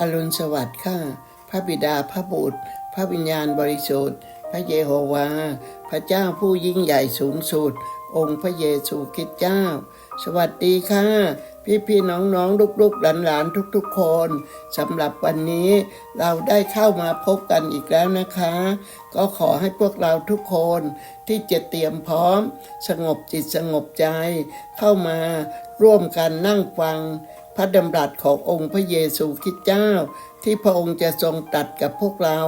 อรุณสวัสดิ์ค่ะพระบิดาพระบุตร พระวิญญาณบริสุทธิ์ พระเยโฮวา พระเจ้าผู้ยิ่งใหญ่สูงสุด องค์พระเยซูคริสต์เจ้า สวัสดีค่ะ พี่พี่ๆน้องน้องๆลูกๆหลานๆทุกๆ คนสำหรับวันนี้เราได้เข้ามาพบกันอีกแล้วนะคะ ก็ขอให้พวกเราทุกคนที่จะเตรียมพร้อม สงบจิตสงบใจ เข้ามาร่วมกันนั่งฟัง พระดำรัสขององค์พระเยซูคริสต์เจ้า ที่พระองค์จะทรงตัดกับพวกเรา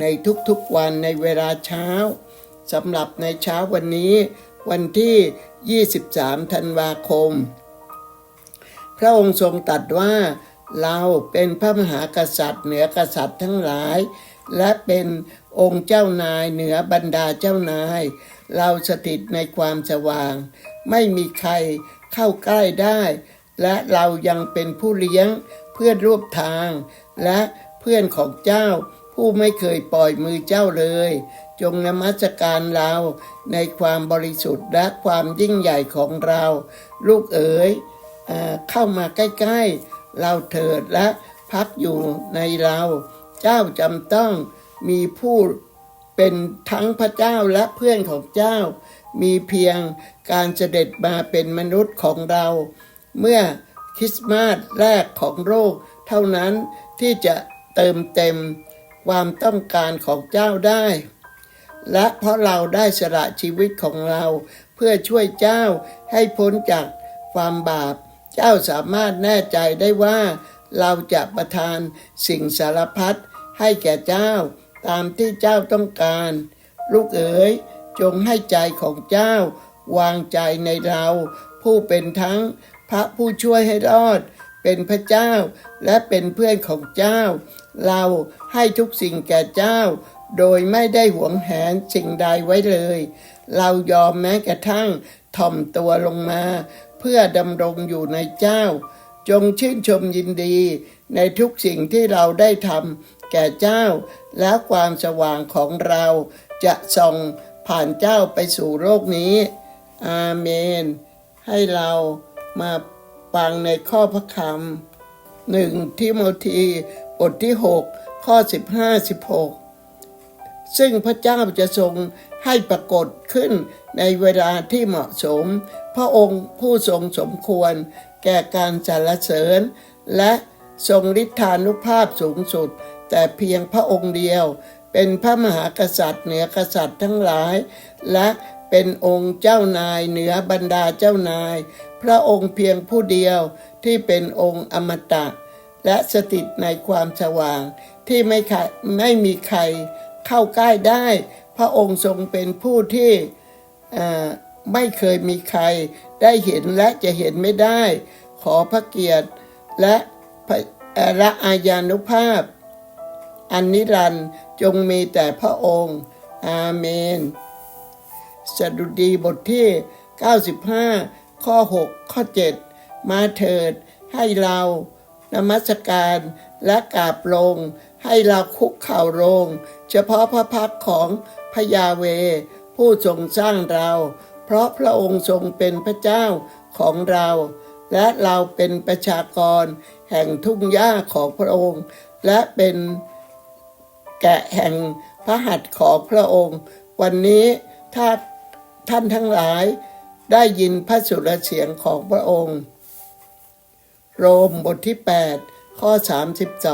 ในทุกๆวันในเวลาเช้าสำหรับในเช้าวันนี้ วันที่ 23 ธันวาคม พระองค์ทรงตรัสว่าเราเป็นพระมหากษัตริย์เหนือกษัตริย์ทั้งหลาย และเป็นองค์เจ้านายเหนือบรรดาเจ้านาย เราสถิตในความสว่าง ไม่มีใครเข้าใกล้ได้ และเรายังเป็นผู้เลี้ยงเพื่อนร่วมทาง และเพื่อนของเจ้า ผู้ไม่เคยปล่อยมือเจ้าเลย จงนมัสการเราในความบริสุทธิ์และความยิ่งใหญ่ของเรา ลูกเอ๋ยเข้ามาใกล้ๆ เราเถิดและพักอยู่ในเรา เจ้าจำต้องมีผู้เป็นทั้งพระเจ้าและเพื่อนของเจ้า มีเพียงการเสด็จมาเป็นมนุษย์ของเรา เมื่อคริสต์มาสแรกของโลกเท่านั้นที่จะเติมเต็มความต้องการของเจ้าได้ และเพราะเราได้สละชีวิตของเราเพื่อช่วยเจ้าให้พ้นจากความบาป เจ้าสามารถแน่ใจได้ว่าเราจะประทานสิ่งสารพัดให้แก่เจ้าตามที่เจ้าต้องการ ลูกเอ๋ยจงให้ใจของเจ้าวางใจในเรา ผู้เป็นทั้ง พระผู้ช่วยให้รอด เป็นพระเจ้าและเป็นเพื่อนของเจ้า เราให้ทุกสิ่งแก่เจ้า โดยไม่ได้หวงแหนสิ่งใดไว้เลย เรายอมแม้กระทั่งถ่อมตัวลงมา เพื่อดำรงอยู่ในเจ้า จงชื่นชมยินดี ในทุกสิ่งที่เราได้ทำแก่เจ้า และความสว่างของเราจะส่องผ่านเจ้าไปสู่โลกนี้ อาเมน ให้เรา มาฟังในข้อพระคำหนึ่งทิโมธีบทที่ 6 ข้อ 15 16 ซึ่งพระเจ้าจะทรงให้ปรากฏขึ้นในเวลาที่เหมาะสม พระองค์ผู้ทรงสมควร แก่การสรรเสริญ และทรงฤทธานุภาพสูงสุด แต่เพียงพระองค์เดียว เป็นพระมหากษัตริย์เหนือกษัตริย์ทั้งหลาย และเป็นองค์เจ้านายเหนือบรรดาเจ้านาย ระองค์เพียงผู้เดียวที่เป็นองค์อมตะ และสถิตในความสว่างที่ไม่ไม่มีใครเข้าใกล้ได้ พระองค์ทรงเป็นผู้ที่ไม่เคยมีใครได้เห็นและจะเห็นไม่ได้ ขอพระเกียรติและพระเอ่อและอาญานุภาพ อันนิรันต์จงมีแต่พระองค์ อาเมน สดุดีบทที่ 95 ข้อ 6 ข้อ 7 มาเถิด ให้เรานมัสการและกราบลง ให้เราคุกเข่าลง เฉพาะพระพักของพระยาเว ผู้ทรงสร้างเรา เพราะพระองค์ทรงเป็นพระเจ้าของเรา และเราเป็นประชากร แห่งทุ่งหญ้าของพระองค์ และเป็นแกะแห่งพระหัตถ์ของพระองค์ วันนี้ถ้าท่านทั้งหลาย ได้ยินพระสุรเสียงของพระองค์ โรมบทที่ 8 ข้อ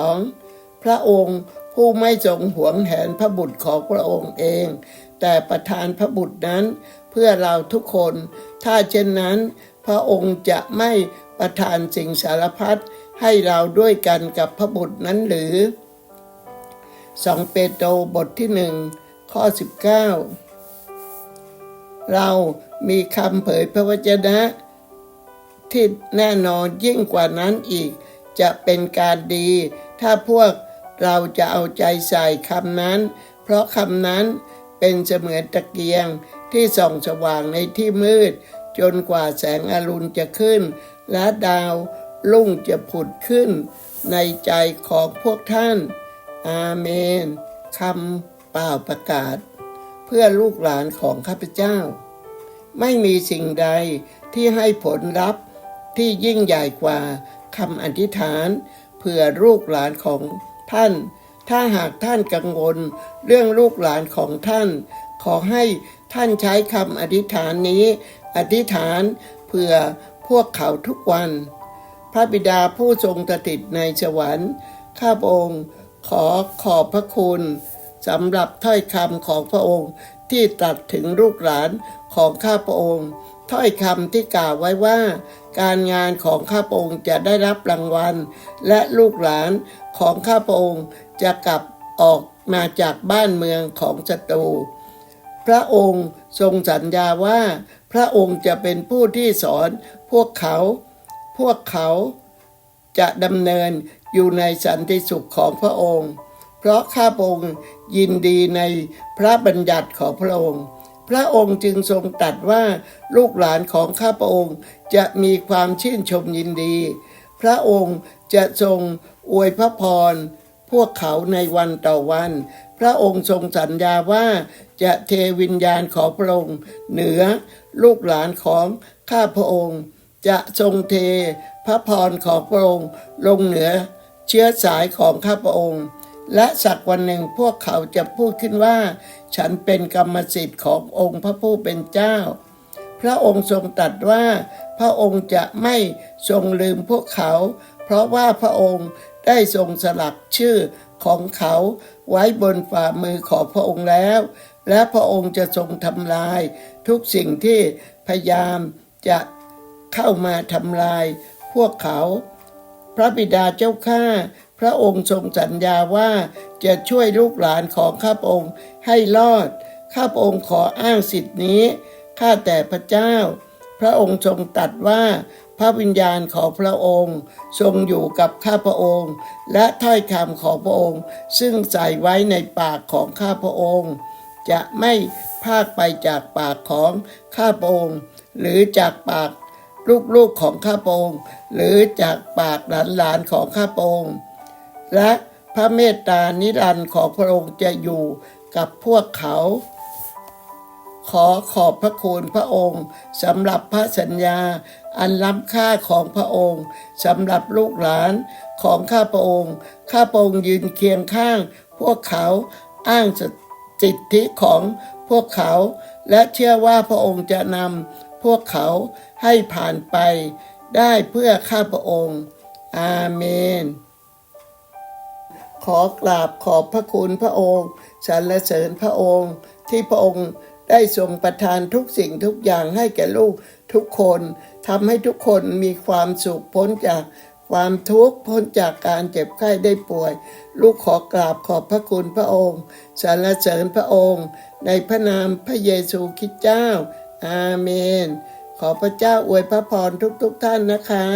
32 พระองค์ผู้ไม่ทรงหวงแหนพระบุตรของพระองค์เอง แต่ประทานพระบุตรนั้นเพื่อเราทุกคน ถ้าเช่นนั้น พระองค์จะไม่ประทานสิ่งสารพัดให้เราด้วยกันกับพระบุตรนั้นหรือสองเปโตรบทที่หนึ่งข้อ 19 เรามีคำเผยพระวจนะ ที่แน่นอนยิ่งกว่านั้นอีก จะเป็นการดี ถ้าพวกเราจะเอาใจใส่คำนั้น เพราะคำนั้นเป็นเสมือนตะเกียงที่ส่องสว่างในที่มืด จนกว่าแสงอรุณจะขึ้น และดาวรุ่งจะผุดขึ้น ในใจของพวกท่าน อาเมนคำเปล่าประกาศ พื่อลูกหลานของข้าพเจ้า ไม่มีสิ่งใดที่ให้ผลลัพธ์ที่ยิ่งใหญ่กว่าคำอธิษฐานเผื่อลูกหลานของท่าน ถ้าหากท่านกังวลเรื่องลูกหลานของท่าน ขอให้ท่านใช้คำอธิษฐานนี้ อธิษฐานเผื่อพวกเขาทุกวัน พระบิดาผู้ทรงสถิตในสวรรค์ข้าพระองค์ขอขอบพระคุณ สำหรับถ้อยคำของพระองค์ที่ตรัสถึงลูกหลานของข้าพระองค์ ถ้อยคำที่กล่าวไว้ว่า การงานของข้าพระองค์จะได้รับรางวัล และลูกหลานของข้าพระองค์จะกลับออกมาจากบ้านเมืองของศัตรูพระองค์ทรงสัญญาว่า พระองค์จะเป็นผู้ที่สอนพวกเขา พวกเขาจะดำเนินอยู่ในสันติสุขของพระองค์ เพราะข้าพงค์ยินดีในพระบัญญัติของพระองค์ พระองค์จึงทรงตัดว่าลูกหลานของข้าพระองค์จะมีความชื่นชมยินดี พระองค์จะทรงอวยพระพร พวกเขาในวันต่อวัน พระองค์ทรงสัญญาว่าจะเทวิญญาณของพระองค์เหนือลูกหลานของข้าพระองค์ จะทรงเทพระพรของพระองค์ลงเหนือเชื้อสายของข้าพระองค์ และสักวันหนึ่งพวกเขาจะพูดขึ้นว่า ฉันเป็นกรรมสิทธิ์ขององค์พระผู้เป็นเจ้า พระองค์ทรงตรัสว่า พระองค์จะไม่ทรงลืมพวกเขา เพราะว่าพระองค์ได้ทรงสลักชื่อของเขาไว้บนฝ่ามือของพระองค์แล้ว และพระองค์จะทรงทำลาย ทุกสิ่งที่พยายามจะเข้ามาทำลายพวกเขา พระบิดาเจ้าข้า พระองค์ทรงสัญญาว่าจะช่วยลูกหลานของข้าพระองค์ให้รอด ข้าพระองค์ขออ้างสิทธินี้ ข้าแต่พระเจ้า พระองค์ทรงตรัสว่าพระวิญญาณของพระองค์ ทรงอยู่กับข้าพระองค์ และถ้อยคำของพระองค์ ซึ่งใส่ไว้ในปากของข้าพระองค์ จะไม่พากไปจากปากของข้าพระองค์ หรือจากปากลูกๆของข้าพระองค์ หรือจากปากหลานๆของข้าพระองค์ และพระเมตตานิรันดร์ของพระองค์จะอยู่กับพวกเขา ขอขอบพระคุณพระองค์สำหรับพระสัญญาอันล้ำค่าของพระองค์สำหรับลูกหลานของข้าพระองค์ ข้าพระองค์ยืนเคียงข้าง พวกเขาอ้างสิทธิของพวกเขา และเชื่อว่าพระองค์จะนำพวกเขาให้ผ่านไปได้เพื่อข้าพระองค์ อาเมน ขอกราบขอบพระคุณพระองค์สรรเสริญพระองค์ ที่พระองค์ได้ทรงประทานทุกสิ่งทุกอย่างให้แก่ลูกทุกคนทำให้ทุกคนมีความสุขพ้นจากความทุกข์พ้นจากการเจ็บไข้ได้ป่วย ลูกขอกราบขอบพระคุณพระองค์สรรเสริญพระองค์ ในพระนามพระเยซูคริสต์เจ้า อาเมน ขอพระเจ้าอวยพระพรทุกๆทท่านนะคะ